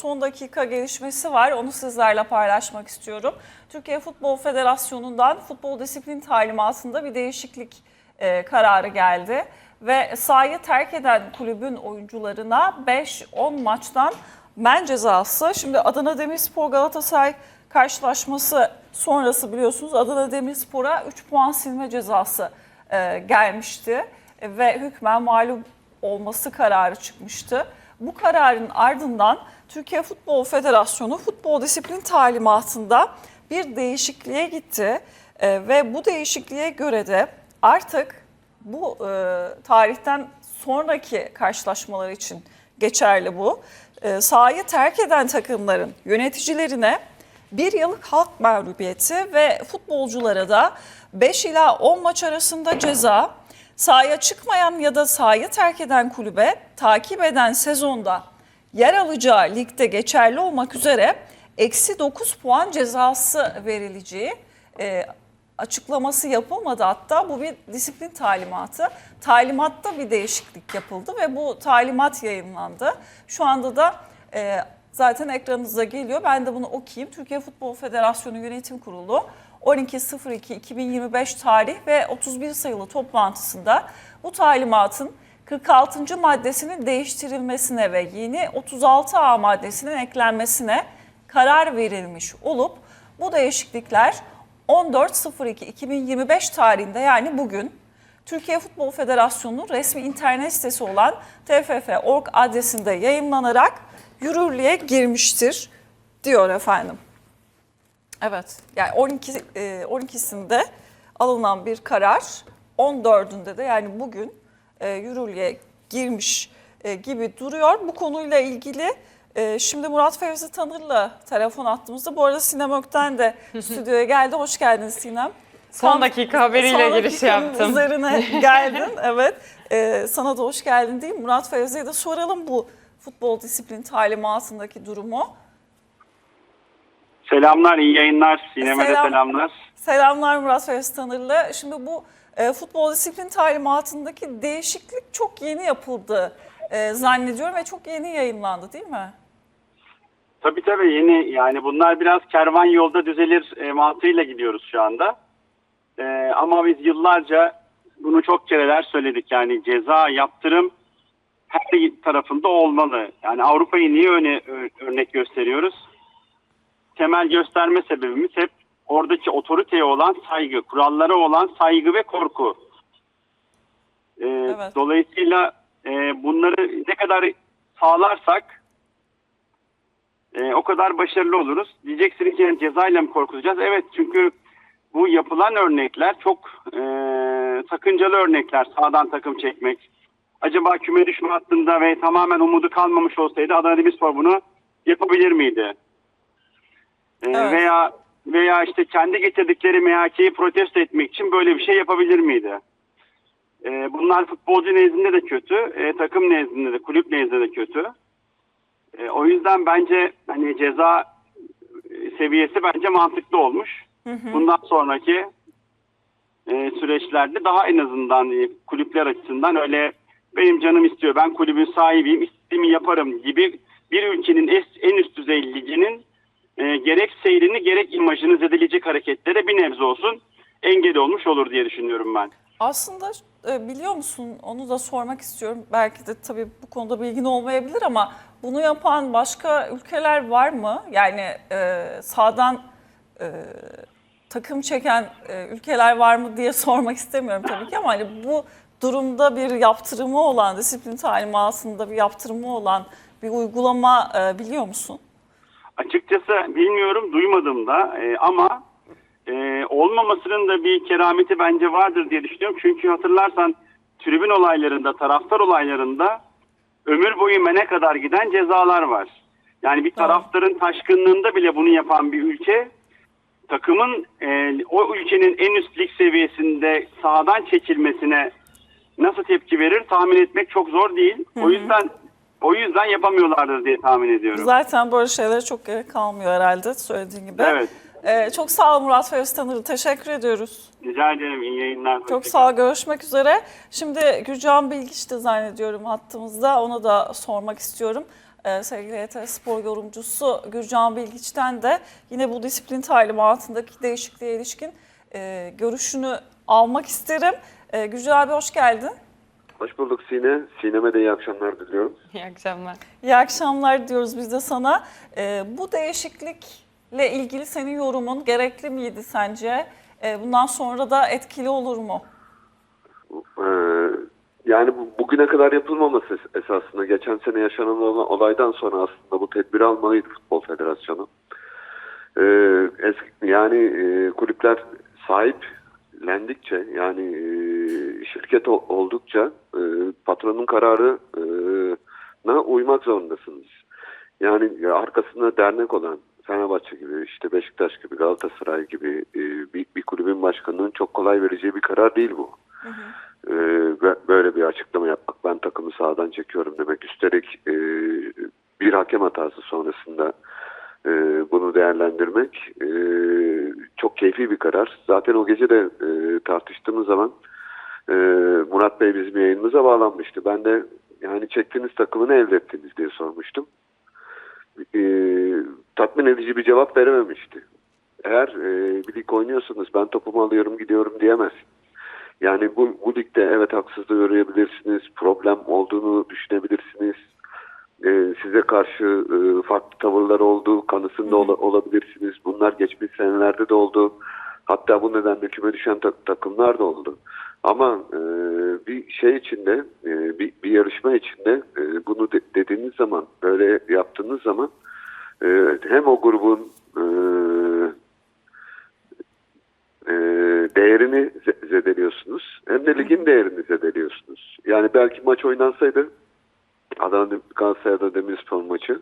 son dakika gelişmesi var. Onu sizlerle paylaşmak istiyorum. Türkiye Futbol Federasyonu'ndan futbol disiplin talimatında bir değişiklik e, kararı geldi. Ve sahayı terk eden kulübün oyuncularına 5-10 maçtan men cezası. Şimdi Adana Demirspor Galatasaray karşılaşması sonrası biliyorsunuz Adana Demirspor'a 3 puan silme cezası e, gelmişti. Ve hükmen mağlup olması kararı çıkmıştı. Bu kararın ardından Türkiye Futbol Federasyonu futbol disiplin talimatında bir değişikliğe gitti E, ve bu değişikliğe göre de artık bu e, tarihten sonraki karşılaşmalar için geçerli bu. E, sahayı terk eden takımların yöneticilerine bir yıllık halk mağlubiyeti ve futbolculara da 5 ila 10 maç arasında ceza, sahaya çıkmayan ya da sahayı terk eden kulübe takip eden sezonda yer alacağı ligde geçerli olmak üzere eksi 9 puan cezası verileceği e, açıklaması yapılmadı hatta bu bir disiplin talimatı. Talimatta bir değişiklik yapıldı ve bu talimat yayınlandı. Şu anda da e, zaten ekranınıza geliyor. Ben de bunu okuyayım. Türkiye Futbol Federasyonu Yönetim Kurulu 12.02.2025 tarih ve 31 sayılı toplantısında bu talimatın 46. maddesinin değiştirilmesine ve yeni 36A maddesinin eklenmesine karar verilmiş olup bu değişiklikler 14.02.2025 tarihinde yani bugün Türkiye Futbol Federasyonu'nun resmi internet sitesi olan tff.org adresinde yayınlanarak yürürlüğe girmiştir diyor efendim. Evet yani 12 e, 12'sinde alınan bir karar 14'ünde de yani bugün e, yürürlüğe girmiş e, gibi duruyor. Bu konuyla ilgili e, şimdi Murat Fevzi Tanır'la telefon attığımızda bu arada Sinem Ökten de stüdyoya geldi. Hoş geldin Sinem. Son dakika haberiyle son giriş yaptım. üzerine geldin evet. E, sana da hoş geldin diyeyim. Murat Fevzi'ye de soralım bu futbol disiplin talimatındaki durumu. Selamlar, iyi yayınlar. Sinem'e de Selam. selamlar. Selamlar Murat Fevzi Tanırlı. Şimdi bu e, futbol disiplin talimatındaki değişiklik çok yeni yapıldı e, zannediyorum ve çok yeni yayınlandı değil mi? Tabii tabii yeni yani bunlar biraz kervan yolda düzelir e, mantığıyla gidiyoruz şu anda. E, ama biz yıllarca bunu çok kereler söyledik yani ceza, yaptırım her tarafında olmalı. Yani Avrupa'yı niye öne, örnek gösteriyoruz? Temel gösterme sebebimiz hep oradaki otoriteye olan saygı, kurallara olan saygı ve korku. E, Evet. Dolayısıyla e, bunları ne kadar sağlarsak e, o kadar başarılı oluruz. Diyeceksiniz ki yani cezayla mı korkutacağız? Evet çünkü bu yapılan örnekler çok e, sakıncalı örnekler. Sağdan takım çekmek. Acaba küme düşme hattında ve tamamen umudu kalmamış olsaydı Adana Demirspor bunu yapabilir miydi? E, Evet. Veya veya işte kendi getirdikleri MHK'yi protesto etmek için böyle bir şey yapabilir miydi? E, bunlar futbolcu nezdinde de kötü, e, takım nezdinde de, kulüp nezdinde de kötü. E, o yüzden bence hani ceza e, seviyesi bence mantıklı olmuş. Bundan sonraki e, süreçlerde daha en azından e, kulüpler açısından öyle benim canım istiyor, ben kulübün sahibiyim, istediğimi yaparım gibi bir ülkenin en üst düzey liginin e, gerek seyrini gerek imajını zedeleyecek hareketlere bir nebze olsun engel olmuş olur diye düşünüyorum ben. Aslında e, biliyor musun onu da sormak istiyorum. Belki de tabii bu konuda bilgin olmayabilir ama bunu yapan başka ülkeler var mı? Yani e, sağdan e, takım çeken e, ülkeler var mı diye sormak istemiyorum tabii ki ama hani bu durumda bir yaptırımı olan, disiplin talimatında bir yaptırımı olan bir uygulama e, biliyor musun? Açıkçası bilmiyorum, duymadım da e, ama e, olmamasının da bir kerameti bence vardır diye düşünüyorum. Çünkü hatırlarsan tribün olaylarında, taraftar olaylarında ömür boyu mene kadar giden cezalar var. Yani bir taraftarın taşkınlığında bile bunu yapan bir ülke takımın e, o ülkenin en üst lig seviyesinde sahadan çekilmesine nasıl tepki verir tahmin etmek çok zor değil. O yüzden o yüzden yapamıyorlardır diye tahmin ediyorum. Zaten böyle şeylere çok gerek kalmıyor herhalde söylediğin gibi. Evet. E, çok sağ ol Murat Fevzi Tanırı. Teşekkür ediyoruz. Rica ederim. iyi yayınlar. Çok sağ ol. Görüşmek üzere. Şimdi Gürcan Bilgiç de zannediyorum hattımızda. Ona da sormak istiyorum. e, sevgili ETR Spor yorumcusu Gürcan Bilgiç'ten de yine bu disiplin talimatındaki değişikliğe ilişkin e, görüşünü almak isterim. E, Gürcan abi hoş geldin. Hoş bulduk Sine. Sinem'e de iyi akşamlar diliyorum. İyi akşamlar. İyi akşamlar diyoruz biz de sana. E, bu değişiklikle ilgili senin yorumun gerekli miydi sence? E, bundan sonra da etkili olur mu? Ee, yani bu, bugüne kadar yapılmaması es- esasında geçen sene yaşanan olan olaydan sonra aslında bu tedbiri almalıydı Futbol Federasyonu. Ee, eski, yani e, kulüpler sahiplendikçe yani e, şirket ol- oldukça e, patronun kararına uymak zorundasınız. Yani ya arkasında dernek olan Fenerbahçe gibi, işte Beşiktaş gibi, Galatasaray gibi e, bir, bir kulübün başkanının çok kolay vereceği bir karar değil bu. Ee, ve böyle bir açıklama yapmak, ben takımı sağdan çekiyorum demek. Üstelik e, bir hakem hatası sonrasında e, bunu değerlendirmek e, çok keyfi bir karar. Zaten o gece de e, tartıştığımız zaman e, Murat Bey bizim yayınımıza bağlanmıştı. Ben de yani çektiğiniz takımı ne elde ettiniz diye sormuştum. E, tatmin edici bir cevap verememişti. Eğer e, bir lig oynuyorsanız ben topumu alıyorum gidiyorum diyemez. Yani bu, bu ligde evet haksızlığı arayabilirsiniz, problem olduğunu düşünebilirsiniz. Ee, size karşı e, farklı tavırlar oldu, kanısında ola- olabilirsiniz. Bunlar geçmiş senelerde de oldu. Hatta bu nedenle küme düşen tak- takımlar da oldu. Ama e, bir şey içinde, e, bir, bir yarışma içinde e, bunu de- dediğiniz zaman, böyle yaptığınız zaman e, hem o grubun e, e, değerini ze- zedeliyorsunuz. Hem de ligin değerini zedeliyorsunuz. Yani belki maç oynansaydı Adana Galatasaray'da Demirspor maçı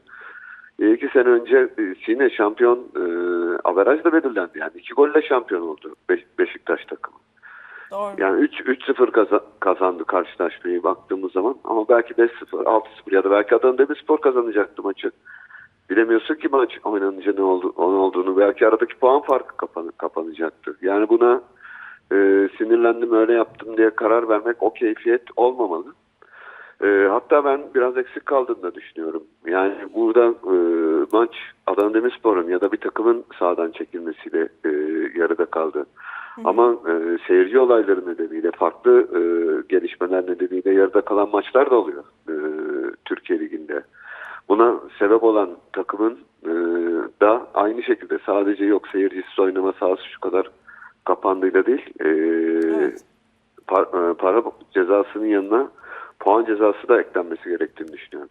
e, iki sene önce e, Sine şampiyon e, averajla belirlendi. Yani iki golle şampiyon oldu Beş- Beşiktaş takımı. Doğru. Yani 3 3-0 kaza- kazandı karşılaşmayı baktığımız zaman ama belki 5-0, 6-0 ya da belki Adana Demirspor kazanacaktı maçı. Bilemiyorsun ki maç oynanınca ne oldu, ne olduğunu. Belki aradaki puan farkı kapan, kapanacaktı. Yani buna e, sinirlendim öyle yaptım diye karar vermek o keyfiyet olmamalı. E, hatta ben biraz eksik kaldığını da düşünüyorum. Yani burada e, maç Adana Demirspor'un ya da bir takımın sağdan çekilmesiyle e, yarıda kaldı. Ama e, seyirci olayları nedeniyle farklı e, gelişmeler nedeniyle yarıda kalan maçlar da oluyor e, Türkiye Ligi'nde. Buna sebep olan takımın e, da aynı şekilde sadece yok seyircisiz oynama sahası şu kadar kapandığıyla değil e, Evet. par- e, para cezasının yanına puan cezası da eklenmesi gerektiğini düşünüyorum.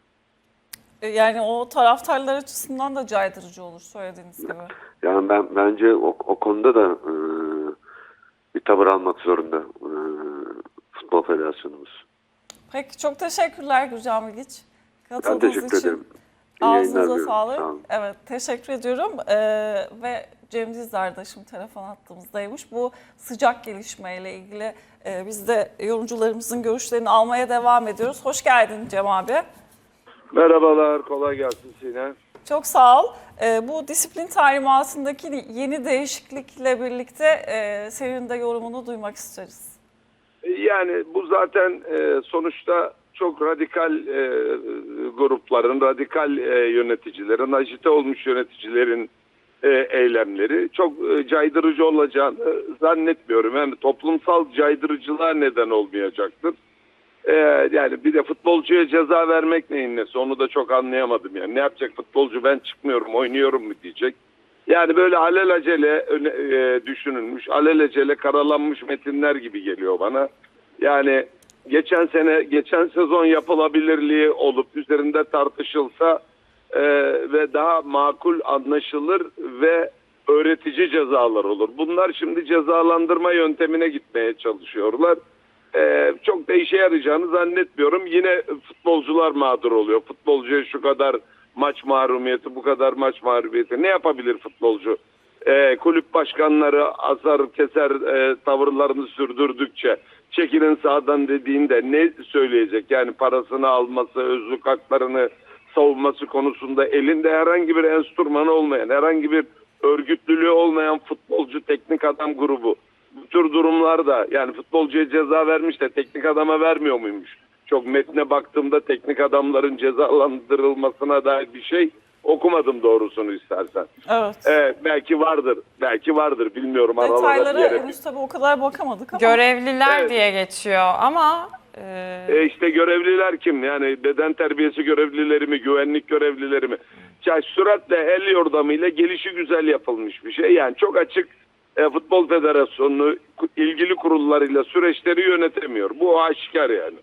E, Yani o taraftarlar açısından da caydırıcı olur söylediğiniz gibi. Yani ben bence o, o konuda da e, bir tavır almak zorunda e, Futbol Federasyonumuz. Peki çok teşekkürler Gürcan Bilgiç. Ben Katıldığınız teşekkür için. ederim. İyi Ağzınıza sağlık. Sağ olun. Evet teşekkür ediyorum. Ee, ve Cem Dizdar da şimdi telefon hattımızdaymış. Bu sıcak gelişmeyle ilgili e, biz de yorumcularımızın görüşlerini almaya devam ediyoruz. Hoş geldin Cem abi. Merhabalar, kolay gelsin Sinem. Çok sağ ol. Ee, bu disiplin talimatındaki yeni değişiklikle birlikte e, senin de yorumunu duymak isteriz. Yani bu zaten e, sonuçta çok radikal e, grupların, radikal e, yöneticilerin, ajite olmuş yöneticilerin e, eylemleri çok e, caydırıcı olacağını zannetmiyorum. Yani toplumsal caydırıcılığa neden olmayacaktır. E, yani bir de futbolcuya ceza vermek neyin nesi onu da çok anlayamadım. Yani ne yapacak futbolcu ben çıkmıyorum oynuyorum mu diyecek. Yani böyle alelacele e, düşünülmüş, alelacele karalanmış metinler gibi geliyor bana. Yani geçen sene, geçen sezon yapılabilirliği olup üzerinde tartışılsa e, ve daha makul anlaşılır ve öğretici cezalar olur. Bunlar şimdi cezalandırma yöntemine gitmeye çalışıyorlar. E, çok da işe yarayacağını zannetmiyorum. Yine futbolcular mağdur oluyor. Futbolcuya şu kadar maç mahrumiyeti, bu kadar maç mahrumiyeti ne yapabilir futbolcu? E, kulüp başkanları azar keser e, tavırlarını sürdürdükçe çekilin sağdan dediğinde ne söyleyecek? Yani parasını alması, özlük haklarını savunması konusunda elinde herhangi bir enstrümanı olmayan, herhangi bir örgütlülüğü olmayan futbolcu teknik adam grubu bu tür durumlarda yani futbolcuya ceza vermiş de teknik adama vermiyor muymuş? çok metne baktığımda teknik adamların cezalandırılmasına dair bir şey okumadım doğrusunu istersen. Evet. Evet, belki vardır. Belki vardır. Bilmiyorum Detaylara henüz tabii o kadar bakamadık ama. Görevliler Evet. diye geçiyor ama e, E işte görevliler kim? Yani beden terbiyesi görevlileri mi, güvenlik görevlileri mi? Ya süratle el yordamıyla gelişi güzel yapılmış bir şey. Yani çok açık e, Futbol Federasyonu ilgili kurullarıyla süreçleri yönetemiyor. Bu aşikar yani.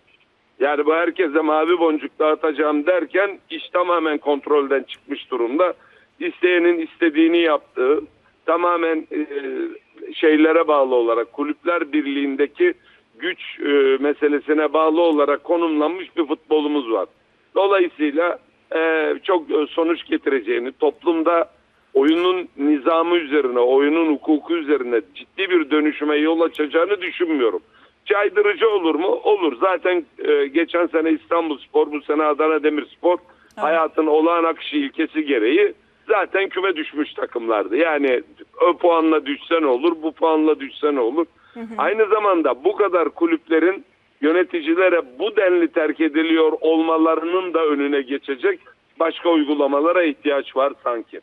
Yani bu herkese mavi boncuk dağıtacağım derken iş tamamen kontrolden çıkmış durumda. İsteyenin istediğini yaptığı tamamen e, şeylere bağlı olarak kulüpler birliğindeki güç e, meselesine bağlı olarak konumlanmış bir futbolumuz var. Dolayısıyla e, çok e, sonuç getireceğini toplumda oyunun nizamı üzerine, oyunun hukuku üzerine ciddi bir dönüşüme yol açacağını düşünmüyorum. Caydırıcı olur mu? Olur. Zaten e, geçen sene İstanbul Spor, bu sene Adana Demirspor hayatın olağan akışı ilkesi gereği zaten küme düşmüş takımlardı. Yani o puanla düşsen olur, bu puanla düşsen olur. Aynı zamanda bu kadar kulüplerin yöneticilere bu denli terk ediliyor olmalarının da önüne geçecek başka uygulamalara ihtiyaç var sanki.